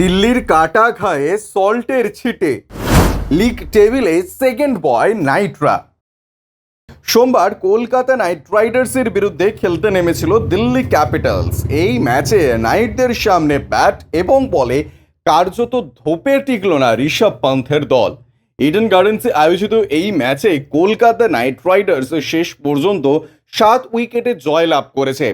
দিল্লির কাটা খায়ে সল্টের ছিটে। লিগ টেবিলে সেকেন্ড বয় নাইটরা। সোমবার কলকাতা নাইট রাইডার্সের বিরুদ্ধে খেলতে নেমেছিল দিল্লি ক্যাপিটালস। এই ম্যাচে নাইটদের সামনে ব্যাট এবং বলে কার্যত ধোপে টিকল না ঋষভ পান্থের দল। ইডেন গার্ডেন্সে আয়োজিত এই ম্যাচে কলকাতা নাইট রাইডার্স শেষ পর্যন্ত সাত উইকেটে জয়লাভ করেছে।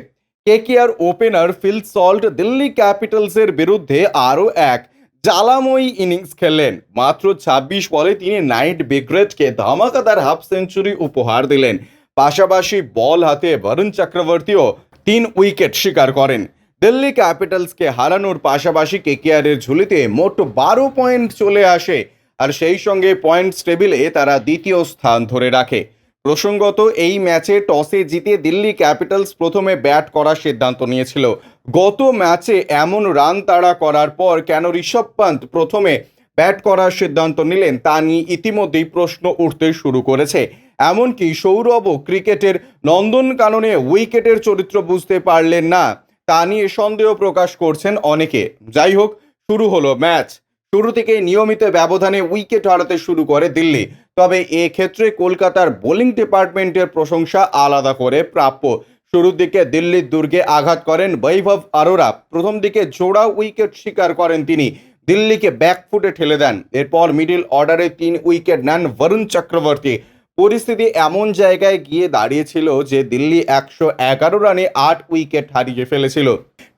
KKR opener Phil Salt Delhi ক্যাপিটালসের বিরুদ্ধে আরও এক জ্বালাময়ী ইনিংস খেললেন। মাত্র ছাব্বিশ বলে তিনি নাইট বিগ্রেটকে ধামাকাদার হাফ সেঞ্চুরি উপহার দিলেন। পাশাপাশি বল হাতে বরুণ চক্রবর্তীও তিন উইকেট শিকার করেন। দিল্লি ক্যাপিটালসকে হারানোর পাশাপাশি কেকেআরের ঝুলিতে মোট বারো পয়েন্ট চলে আসে। আর সেই সঙ্গে পয়েন্টস টেবিলে তারা দ্বিতীয় স্থান ধরে রাখে। প্রসঙ্গত, এই ম্যাচে টসে জিতে দিল্লি ক্যাপিটালস প্রথমে ব্যাট করার সিদ্ধান্ত নিয়েছিল। গত ম্যাচে এমন রান তাড়া করার পর কেন ঋষভ পান্ত প্রথমে ব্যাট করার সিদ্ধান্ত নিলেন, তা নিয়ে ইতিমধ্যেই প্রশ্ন উঠতে শুরু করেছে। এমনকি সৌরভও ক্রিকেটের নন্দনকাননে উইকেটের চরিত্র বুঝতে পারলেন না, তা নিয়ে সন্দেহ প্রকাশ করছেন অনেকে। যাই হোক, শুরু হলো ম্যাচ। শুরু থেকে নিয়মিত ব্যবধানে উইকেট হারাতে শুরু করে দিল্লি। তবে এক্ষেত্রে কলকাতার বোলিং ডিপার্টমেন্টের প্রশংসা আলাদা করে প্রাপ্য। শুরুর দিকে দিল্লির দুর্গে আঘাত করেন বৈভব আরোরা। প্রথম দিকে জোড়া উইকেট শিকার করেন তিনি। দিল্লিকে ব্যাকফুটে ঠেলে দেন। এরপর মিডিল অর্ডারে তিন উইকেট নেন বরুণ চক্রবর্তী। পরিস্থিতি এমন জায়গায় গিয়ে দাঁড়িয়েছিল যে দিল্লি একশো এগারো রানে আট উইকেট হারিয়ে ফেলেছিল।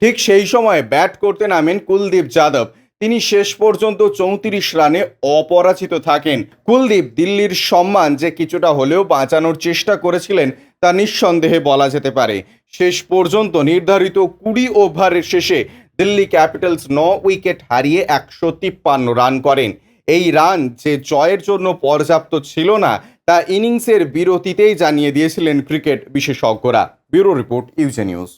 ঠিক সেই সময় ব্যাট করতে নামেন কুলদীপ যাদব। তিনি শেষ পর্যন্ত চৌত্রিশ রানে অপরাজিত থাকেন। কুলদীপ দিল্লির সম্মান যে কিছুটা হলেও বাঁচানোর চেষ্টা করেছিলেন তা নিঃসন্দেহে বলা যেতে পারে। শেষ পর্যন্ত নির্ধারিত কুড়ি ওভারের শেষে দিল্লি ক্যাপিটালস ন উইকেট হারিয়ে একশো তিপ্পান্ন রান করেন। এই রান যে জয়ের জন্য পর্যাপ্ত ছিল না, তা ইনিংসের বিরতিতেই জানিয়ে দিয়েছিলেন ক্রিকেট বিশেষজ্ঞরা। Bureau report UJ news.